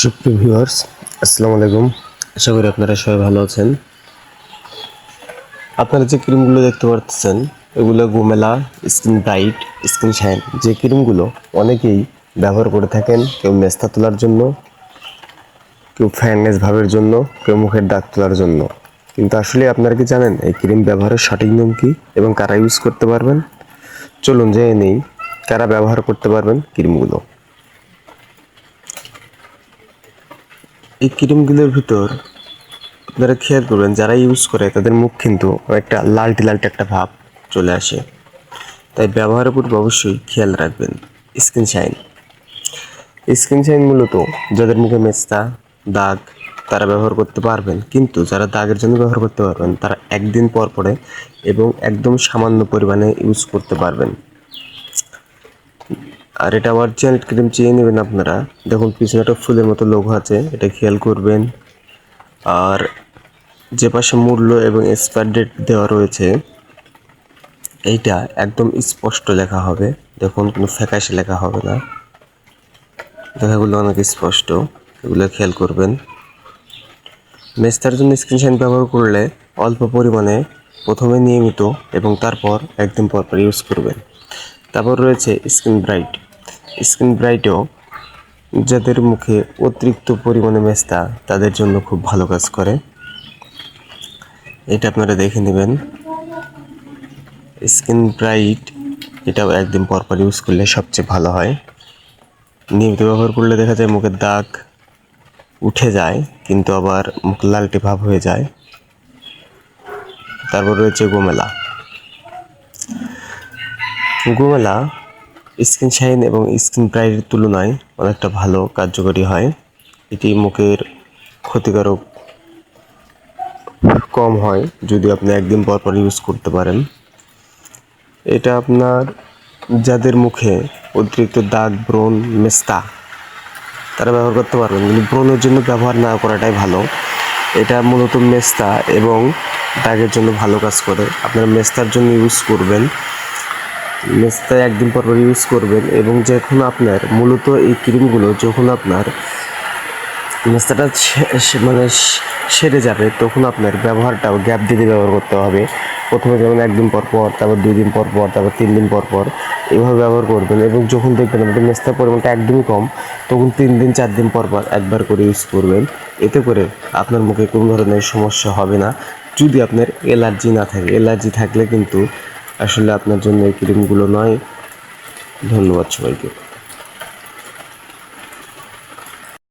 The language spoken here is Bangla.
সুপ্রিয় ভিউয়ার্স, আসসালামু আলাইকুম। আশা করি আপনারা সবাই ভালো আছেন। আপনারা যে ক্রিমগুলো দেখতে পাচ্ছেন এগুলো গোমেলা, স্কিন ব্রাইট, স্কিন শাইন, যে ক্রিমগুলো অনেকেই ব্যবহার করে থাকেন কেউ মেস্তা তোলার জন্য, কেউ ফ্যাননেস ভাবের জন্য, কেউ মুখের দাগ তোলার জন্য। কিন্তু আসলে আপনারা কি জানেন এই ক্রিম ব্যবহারের সঠিক নিয়ম কী এবং কারা ইউজ করতে পারবেন? চলুন জেনে নেই, কারা ব্যবহার করতে পারবেন ক্রিমগুলো। এই ক্রিমগুলোর ভিতর আপনারা খেয়াল করবেন, যারা ইউজ করে তাদের মুখ কিন্তু একটা লালটি লালটি একটা ভাব চলে আসে। তাই ব্যবহারের পূর্বে অবশ্যই খেয়াল রাখবেন স্কিন শাইন স্কিন শাইন মূলত যাদের মুখে মেস্তা দাগ, তারা ব্যবহার করতে পারবেন, কিন্তু যারা দাগের জন্য ব্যবহার করতে পারবেন, তারা একদিন পর পরে এবং একদম সামান্য পরিমাণে ইউজ করতে পারবেন। আর এটা অরিজিনাল ক্রিম চেয়ে নেবেন আপনারা। দেখুন, পিছনে একটা ফুলের মতো লোগো আছে, এটা খেয়াল করবেন। আর যে পাশে মূল্য এবং এক্সপায়ার ডেট দেওয়া রয়েছে, এইটা একদম স্পষ্ট লেখা হবে। দেখুন, কোনো ফ্যাকাশে লেখা হবে না। দেখাগুলো অনেক স্পষ্ট, এগুলো খেয়াল করবেন। মেস্তার জন্য স্ক্রিনশাইন ব্যবহার করলে অল্প পরিমাণে প্রথমে নিয়মিত এবং তারপর একদিন পর পর ইউজ করবেন। তারপর রয়েছে স্কিন ব্রাইট স্কিন ব্রাইটও যাদের মুখে অতিরিক্ত পরিমাণে মেস্তা, তাদের জন্য খুব ভালো কাজ করে। এটা আপনারা দেখে নেবেন। স্কিন ব্রাইট, এটাও একদিন পর পর ইউজ করলে সবচেয়ে ভালো হয়। নিয়মিত ব্যবহার করলে দেখা যায় মুখের দাগ উঠে যায়, কিন্তু আবার মুখ লালটে ভাব হয়ে যায়। তারপর রয়েছে গোমেলা। গোমেলা স্কিন শাইন এবং স্কিন ব্রাইটের তুলনায় অনেকটা ভালো, কার্যকরী হয়। এটি মুখের ক্ষতিকারক কম হয়, যদি আপনি একদিন পর পর ইউজ করতে পারেন। এটা আপনার যাদের মুখে অতিরিক্ত দাগ, ব্রণ, মেস্তা, তারা ব্যবহার করতে পারবেন, কিন্তু ব্রণের জন্য ব্যবহার না করাটাই ভালো। এটা মূলত মেস্তা এবং দাগের জন্য ভালো কাজ করে। আপনারা মেস্তার জন্য ইউজ করবেন। মেস্তা একদিন পর পর ইউজ করবেন এবং যখন আপনার মূলত এই ক্রিমগুলো যখন আপনার মেস্তাটা মানে সেরে যাবে, তখন আপনার ব্যবহারটাও গ্যাপ দিতে ব্যবহার করতে হবে। প্রথমে যেমন একদিন পর পর, তারপর দুই দিন পর পর, তারপর তিন দিন পর পর এভাবে ব্যবহার করবেন এবং যখন দেখবেন আপনাদের মেস্তার পরিমাণটা একদমই কম, তখন তিন দিন, চার দিন পর পর একবার করে ইউজ করবেন। এতে করে আপনার মুখে কোনো ধরনের সমস্যা হবে না। যদি আপনার অ্যালার্জি না থাকে অ্যালার্জি থাকলে কিন্তু আসলে আপনার জন্য এই ক্রিমগুলো নয়। ধন্যবাদ সবাইকে।